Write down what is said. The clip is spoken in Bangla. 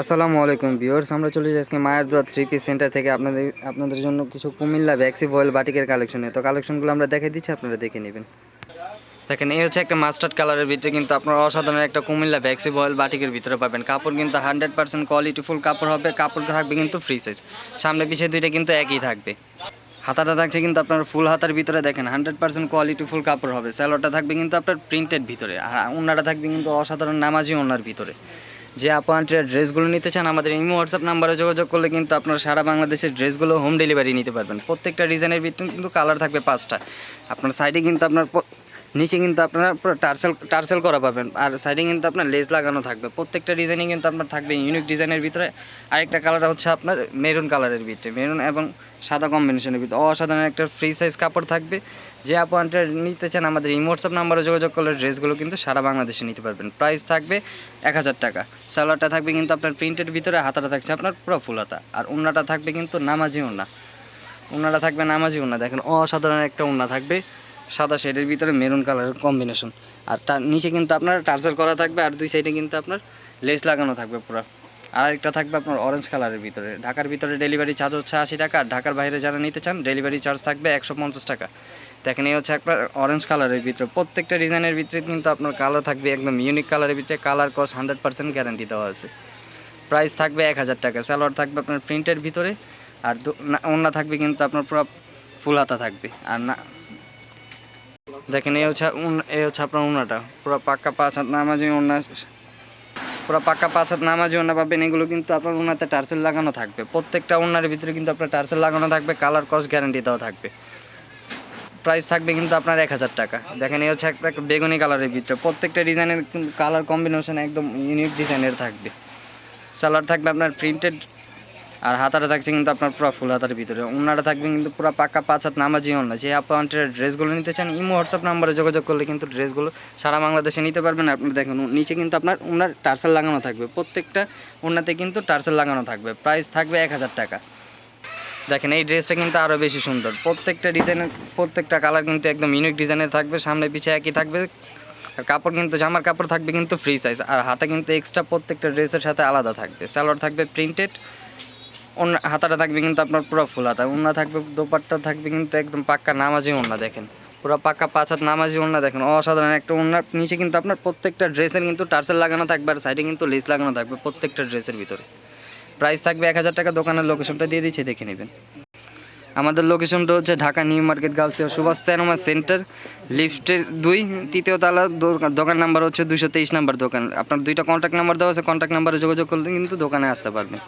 আসসালামু আলাইকুম ভিউয়ার্স, আমরা চলে যাচ্ছি আজকে মায়ের থ্রি পিস সেন্টার থেকে। আপনাদের আপনাদের জন্য কিছু কুমিল্লা ভ্যাক্সি বয়েল বাটিকের কালেকশনে তো কালেকশনগুলো আমরা দেখে দিচ্ছি, আপনারা দেখে নেবেন। দেখেন, এই হচ্ছে একটা মাস্টার্ড কালারের ভিতরে কিন্তু আপনারা অসাধারণ একটা কুমিল্লা ভ্যাক্সি বয়েল বাটিকের ভিতরে পাবেন। কাপড় কিন্তু হান্ড্রেড পার্সেন্ট কোয়ালিটিফুল কাপড় হবে, কাপড় থাকবে কিন্তু ফ্রি সাইজ সামনে পিছিয়ে দুইটা কিন্তু একই থাকবে। হাতাটা থাকছে কিন্তু আপনার ফুল হাতার ভিতরে, দেখেন হান্ড্রেড পার্সেন্ট কোয়ালিটি ফুল কাপড় হবে। স্যালোটা থাকবে কিন্তু আপনার প্রিন্টেড ভিতরে। আর ওনাটা থাকবে কিন্তু অসাধারণ নামাজি ওনার ভিতরে। যে আপনার ড্রেসগুলো নিতে চান, আমাদের এমনি হোয়াটসঅ্যাপ নাম্বারে যোগাযোগ করলে কিন্তু আপনারা সারা বাংলাদেশের ড্রেসগুলো হোম ডেলিভারি নিতে পারবেন। প্রত্যেকটা ডিজাইনের ভিতরে কিন্তু কালার থাকবে পাঁচটা। আপনার সাইডে কিন্তু আপনার নিচে কিন্তু আপনারা পুরো টার্সেল টার্সেল করা পাবেন। আর সাইডে কিন্তু আপনার লেস লাগানো থাকবে। প্রত্যেকটা ডিজাইনে কিন্তু আপনার থাকবে ইউনিক ডিজাইনের ভিতরে। আরেকটা কালার হচ্ছে আপনার মেরুন কালারের ভিতরে। মেরুন এবং সাদা কম্বিনেশনের ভিতরে। অসাধারণ একটা ফ্রি সাইজ কাপড় থাকবে। যে আপনারা নিতে চান আমাদের এই হোয়াটসঅ্যাপ নাম্বারে যোগাযোগ করলে ড্রেসগুলো কিন্তু সারা বাংলাদেশে নিতে পারবেন। প্রাইস থাকবে এক হাজার টাকা। সালোয়ারটা থাকবে কিন্তু আপনার প্রিন্টের ভিতরে, হাতাটা থাকছে আপনার পুরো ফুল হাতা। আর উন্নাটা থাকবে কিন্তু নামাজি উন্না উন্নাটা থাকবে নামাজি উন্না দেখেন অসাধারণ একটা উন্না থাকবে। সাদা শেডের ভিতরে মেরুন কালারের কম্বিনেশন আর তার নিচে কিন্তু আপনার টার্সেল করা থাকবে আর দুই সাইডে কিন্তু আপনার লেস লাগানো থাকবে পুরো। আর একটা থাকবে আপনার অরেঞ্জ কালারের ভিতরে। ঢাকার ভিতরে ডেলিভারি চার্জ হচ্ছে আশি টাকা আর ঢাকার বাইরে যারা নিতে চান ডেলিভারি চার্জ থাকবে একশো পঞ্চাশ টাকা। দেখেন, এই হচ্ছে আপনার অরেঞ্জ কালারের ভিতরে। প্রত্যেকটা ডিজাইনের ভিতরে কিন্তু আপনার কালার থাকবে একদম ইউনিক কালারের ভিতরে। Colour cost hundred percent guarantee দেওয়া আছে। প্রাইস থাকবে এক হাজার টাকা। স্যালোয়ার থাকবে আপনার প্রিন্টের ভিতরে। আর অন্য থাকবে কিন্তু আপনার পুরো ফুল হাতা থাকবে। আর না দেখেন, এই হচ্ছে উন- এই হচ্ছে আপনার উন্নাটা পুরো পাক্কা পাঁচ হাত নামাজি উন্না পুরো পাক্কা পাঁচ হাত নামাজি উন্না পাবেন এগুলো কিন্তু আপনার উন্নাতে টার্সেল লাগানো থাকবে। প্রত্যেকটা উন্নার ভিতরে কিন্তু আপনার টার্সেল লাগানো থাকবে, কালার কস্ট গ্যারান্টি দেওয়া থাকবে। প্রাইস থাকবে কিন্তু আপনার এক হাজার টাকা। দেখেন, এই হচ্ছে একটা বেগুনি কালারের ভিতরে। প্রত্যেকটা ডিজাইনের কিন্তু কালার কম্বিনেশন একদম ইউনিক ডিজাইনের থাকবে। সালোয়ার থাকবে আপনার প্রিন্টেড আর হাতাটা থাকছে কিন্তু আপনার পুরো ফুল হাতার ভিতরে। ওনারা থাকবে কিন্তু পুরো পাক্কা পাঁচ হাত নামাজি ওনা যে আপনার ড্রেসগুলো নিতে চান, ইমো হোয়াটসঅ্যাপ নাম্বারে যোগাযোগ করলে কিন্তু ড্রেসগুলো সারা বাংলাদেশে নিতে পারবেন। আপনি দেখুন নিচে কিন্তু আপনার ওনার টার্সেল লাগানো থাকবে। প্রত্যেকটা ওনাতে কিন্তু টার্সেল লাগানো থাকবে। প্রাইস থাকবে এক হাজার টাকা। দেখেন, এই ড্রেসটা কিন্তু আরও বেশি সুন্দর। প্রত্যেকটা ডিজাইনের, প্রত্যেকটা কালার কিন্তু একদম ইউনিক ডিজাইনের থাকবে। সামনে পিছে একই থাকবে। আর কাপড় কিন্তু, জামার কাপড় থাকবে কিন্তু ফ্রি সাইজ আর হাতে কিন্তু এক্সট্রা প্রত্যেকটা ড্রেসের সাথে আলাদা থাকবে। সালোয়ার থাকবে প্রিন্টেড হাতাটা থাকবে কিন্তু আপনার পুরো ফুল হাতা ওন্না থাকবে, দোপাট্টা থাকবে কিন্তু একদম পাক্কা নামাজি ওন্না দেখেন। পুরো পাক্কা পাঁচ হাত নামাজি ওন্না দেখেন, অসাধারণ একটা ওন্নার নিচে কিন্তু আপনার প্রত্যেকটা ড্রেসের কিন্তু টার্সেল লাগানো থাকবে আর সাইডে কিন্তু লেস লাগানো থাকবে প্রত্যেকটা ড্রেসের ভিতরে। প্রাইস থাকবে এক হাজার টাকা, দোকানের লোকেশনটা দিয়ে দিচ্ছে, দেখে নেবেন। আমাদের লোকেশনটা হচ্ছে ঢাকা নিউ মার্কেট, গাউসিয়া সুভাষ তেরোমা সেন্টার, লিফটের দুই, তৃতীয় তালা দোকান নাম্বার হচ্ছে দুশো তেইশ নাম্বার দোকান। আপনার দুইটা কন্ট্যাক্ট নাম্বার দেওয়া আছে কন্ট্যাক্ট নাম্বারে যোগাযোগ করলে কিন্তু দোকানে আসতে পারবেন।